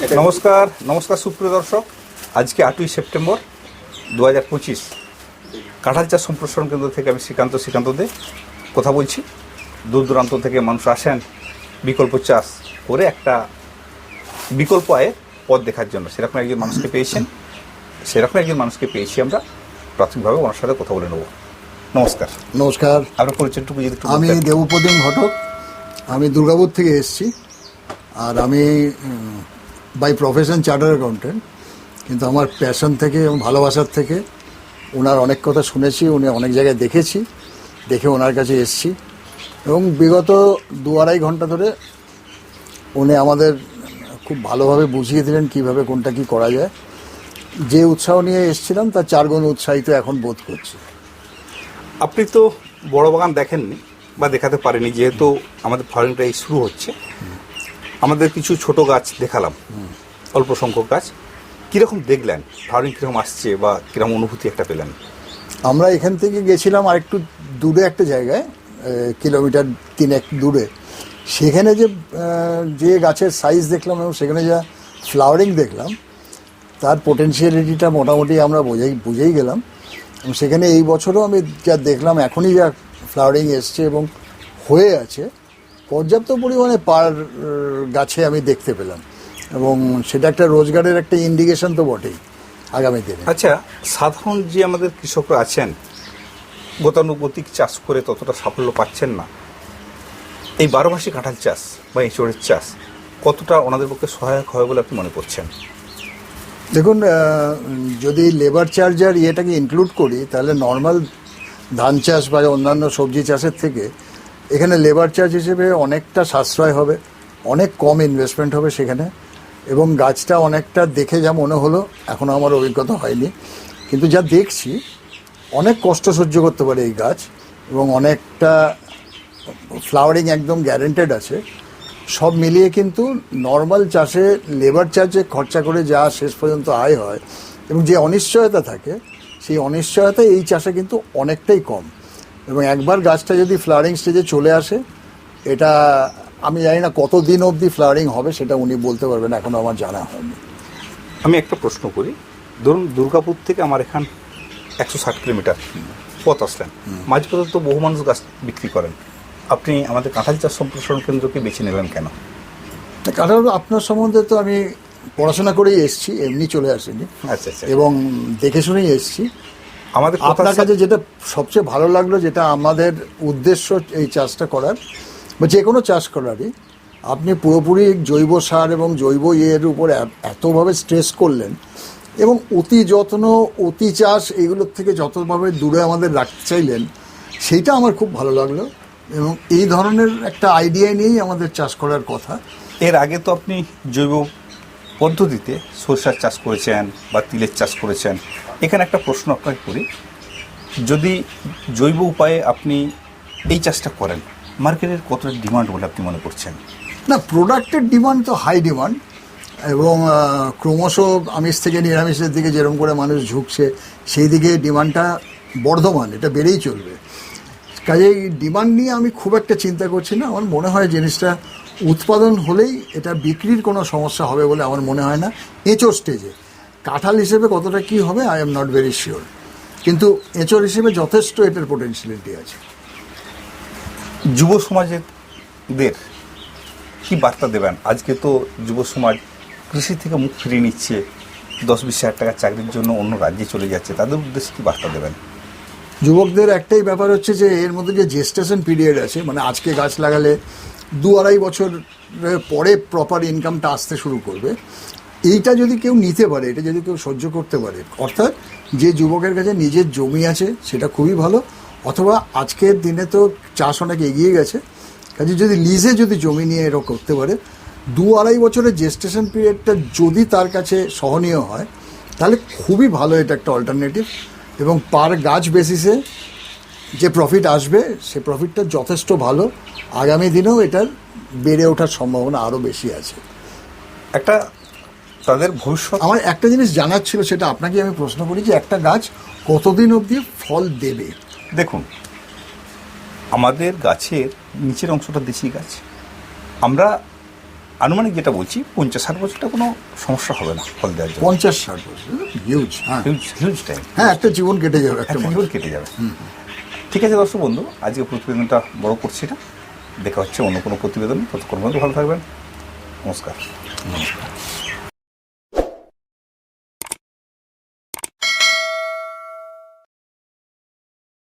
নমস্কার নমস্কার সুপ্রিয় দর্শক। আজকে আটই সেপ্টেম্বর দু হাজার পঁচিশ। কাঁঠাল চাষ সম্প্রসারণ কেন্দ্র থেকে আমি শ্রীকান্ত শ্রীকান্ত দে কথা বলছি। দূর দূরান্ত থেকে মানুষ আসেন বিকল্প চাষ করে একটা বিকল্প আয়ের পথ দেখার জন্য। সেরকম একজন মানুষকে পেয়েছেন। সেরকম একজন মানুষকে পেয়েছি আমরা। প্রাথমিকভাবে ওনার সাথে কথা বলে নেব। নমস্কার। নমস্কার। আপনার পরিচয়টুকু যদি আমি বলতেন। দেবপ্রতিম ঘটক। আমি দুর্গাপুর থেকে এসেছি। আর আমি বাই প্রফেশন চার্টার অ্যাকাউন্টেন্ট কিন্তু আমার প্যাশন থেকে এবং ভালোবাসার থেকে ওনার অনেক কথা শুনেছি, উনি অনেক জায়গায় দেখেছি, দেখে ওনার কাছে এসেছি। এবং বিগত দু আড়াই ঘণ্টা ধরে উনি আমাদের খুব ভালোভাবে বুঝিয়ে দিলেন কীভাবে কোনটা কি করা যায়। যে উৎসাহ নিয়ে এসেছিলাম, তার চারগুণ উৎসাহিত এখন বোধ করছি। আপনি তো বড় বাগান দেখেননি বা দেখাতে পারেনি যেহেতু আমাদের ফার্মিংটা এই শুরু হচ্ছে। আমাদের কিছু ছোট গাছ দেখালাম। অল্প সংখ্যক গাছ। কীরকম দেখলেন? ফার্মিং কীরকম আসছে বা কীরকম অনুভূতি একটা পেলেন? আমরা এখান থেকে গেছিলাম আর একটু দূরে একটা জায়গায় কিলোমিটার তিন এক দূরে। সেখানে যে যে গাছের সাইজ দেখলাম এবং সেখানে যা ফ্লাওয়ারিং দেখলাম, তার পোটেনশিয়ালিটিটা মোটামুটি আমরা বোঝাই, বুঝেই গেলাম। সেখানে এই বছরও আমি যা দেখলাম, এখনই যা ফ্লাওয়ারিং এসছে এবং হয়ে আছে পর্যাপ্ত পরিমাণে পার গাছে আমি দেখতে পেলাম। এবং সেটা একটা রোজগারের একটা ইন্ডিকেশন তো বটেই আগামী দিনে। আচ্ছা সাধারণ যে আমাদের কৃষকরা আছেন গতানুগতিক চাষ করে ততটা সাফল্য পাচ্ছেন না। এই বারো মাসি কাঁঠাল চাষ বা এঁচড়ের চাষ কতটা ওনাদের পক্ষে সহায়ক হবে বলে আপনি মনে করছেন? দেখুন যদি লেবার চার্জ আর ইয়েটাকে ইনক্লুড করি তাহলে নর্মাল ধান চাষ বা অন্যান্য সবজি চাষের থেকে এখানে লেবার চার্জ হিসেবে অনেকটা সাশ্রয় হবে, অনেক কম ইনভেস্টমেন্ট হবে সেখানে, এবং গাছটা অনেকটা দেখে যা মনে হলো এখনও আমার অভিজ্ঞতা হয়নি। কিন্তু যা দেখছি, অনেক কষ্ট সহ্য করতে পারে এই গাছ, এবং অনেকটা ফ্লাওয়ারিং একদম গ্যারেন্টেড আছে। সব মিলিয়ে কিন্তু নর্মাল চাষে লেবার চার্জে খরচা করে যা শেষ পর্যন্ত আয় হয়, এবং যে অনিশ্চয়তা থাকে, সেই অনিশ্চয়তা এই চাষে কিন্তু অনেকটাই কম। এবং একবার গাছটা যদি ফ্লাওয়ারিং স্টেজে চলে আসে এটা আমি জানি না কত দিন অবধি ফ্লাওয়ারিং হবে সেটা উনি বলতে পারবেন এখনও আমার জানা হয়নি। আমি একটা প্রশ্ন করি। ধরুন দুর্গাপুর থেকে আমার এখান একশো ষাট কিলোমিটার পথ আসলেন। মাঝপথে তো বহু মানুষ গাছ বিক্রি করেন। আপনি আমাদের কাঁঠাল চাষ সম্প্রসারণ কেন্দ্রকে বেছে নেবেন কেন? কারণ আপনার সম্বন্ধে তো আমি পড়াশোনা করেই এসেছি এমনি চলে আসিনি। আচ্ছা আচ্ছা। এবং দেখে শুনেই এসেছি। আমাদের আপনার কাছে যেটা সবচেয়ে ভালো লাগল যেটা আমাদের উদ্দেশ্য এই চাষটা করার বা যে কোনো চাষ করারই আপনি পুরোপুরি জৈব সার এবং জৈব ইয়ের উপর এতভাবে স্ট্রেস করলেন এবং অতি যত্ন অতি চাষ এগুলোর থেকে যতভাবে দূরে আমাদের রাখতে চাইলেন সেইটা আমার খুব ভালো লাগল এবং এই ধরনের একটা আইডিয়া নিয়েই আমাদের চাষ করার কথা। এর আগে তো আপনি জৈব পদ্ধতিতে সরষার চাষ করেছেন বা তিলের চাষ করেছেন। এখানে একটা প্রশ্ন আপনাকে করি। যদি জৈব উপায়ে আপনি এই চাষটা করেন, মার্কেটের কতটা ডিমান্ড বলে আপনি মনে করছেন? না, প্রোডাক্টের ডিমান্ড তো হাই ডিমান্ড, এবং ক্রমশ আমিষ থেকে নিরামিষের দিকে যেরকম করে মানুষ ঝুঁকছে, সেই দিকে ডিমান্ডটা বর্ধমান, এটা বেড়েই চলবে। কাজেই ডিমান্ড নিয়ে আমি খুব একটা চিন্তা করছি না। আমার মনে হয় জিনিসটা উৎপাদন হলেই এটা বিক্রির কোনো সমস্যা হবে বলে আমার মনে হয় না। এঁচোর স্টেজে কাঁঠাল হিসেবে কতটা কি হবে I am not very sure কিন্তু এঁচোর হিসেবে যথেষ্ট এটার পোটেন্সিয়ালিটি আছে। যুব সমাজের কি বার্তা দেবেন? আজকে তো যুব সমাজ কৃষি থেকে মুখ ফিরিয়ে নিচ্ছে দশ বিশ হাজার টাকার চাকরির জন্য অন্য রাজ্যে চলে যাচ্ছে তাদের উদ্দেশ্যে কি বার্তা দেবেন? যুবকদের একটাই ব্যাপার হচ্ছে যে এর মধ্যে যে জেস্টেশন পিরিয়ড আছে মানে আজকে গাছ লাগালে দু আড়াই বছর পরে প্রপার ইনকামটা আসতে শুরু করবে। এইটা যদি কেউ নিতে পারে, এটা যদি কেউ সহ্য করতে পারে, অর্থাৎ যে যুবকের কাছে নিজের জমি আছে, সেটা খুবই ভালো, অথবা আজকের দিনে তো চাষ অনেক এগিয়ে গেছে, কাজে যদি লিজে যদি জমি নিয়ে এরকম করতে পারে, দু আড়াই বছরের জেস্টেশন পিরিয়ডটা যদি তার কাছে সহনীয় হয়, তাহলে খুবই ভালো এটা একটা অল্টারনেটিভ এবং পার গাছ বেসিসে যে প্রফিট আসবে, সে প্রফিটটা যথেষ্ট ভালো, আগামী দিনেও এটার বেড়ে ওঠার সম্ভাবনা আরও বেশি আছে। একটা তাদের ভবিষ্যৎ আমার একটা জিনিস জানার ছিল সেটা আপনাকে আমি প্রশ্ন করি যে একটা গাছ কতদিন অবধি ফল দেবে? দেখুন আমাদের গাছের নিচের অংশটা দেশি গাছ। আমরা আনুমানিক যেটা বলছি পঞ্চাশ ষাট বছরটা কোনো সমস্যা হবে না ফল দেওয়ার জন্য। পঞ্চাশ ষাট বছর হিউজ হ্যাঁ। হিউজ হিউজ টাইম হ্যাঁ একটা জীবন কেটে যাবে একটা একটা জীবন কেটে যাবে। ঠিক আছে দর্শক বন্ধু আজকে প্রতিবেদনটা বড় করছি না দেখা হচ্ছে অন্য কোনো প্রতিবেদন ততক্ষণ পর্যন্ত ভালো থাকবেন। নমস্কার। নমস্কার।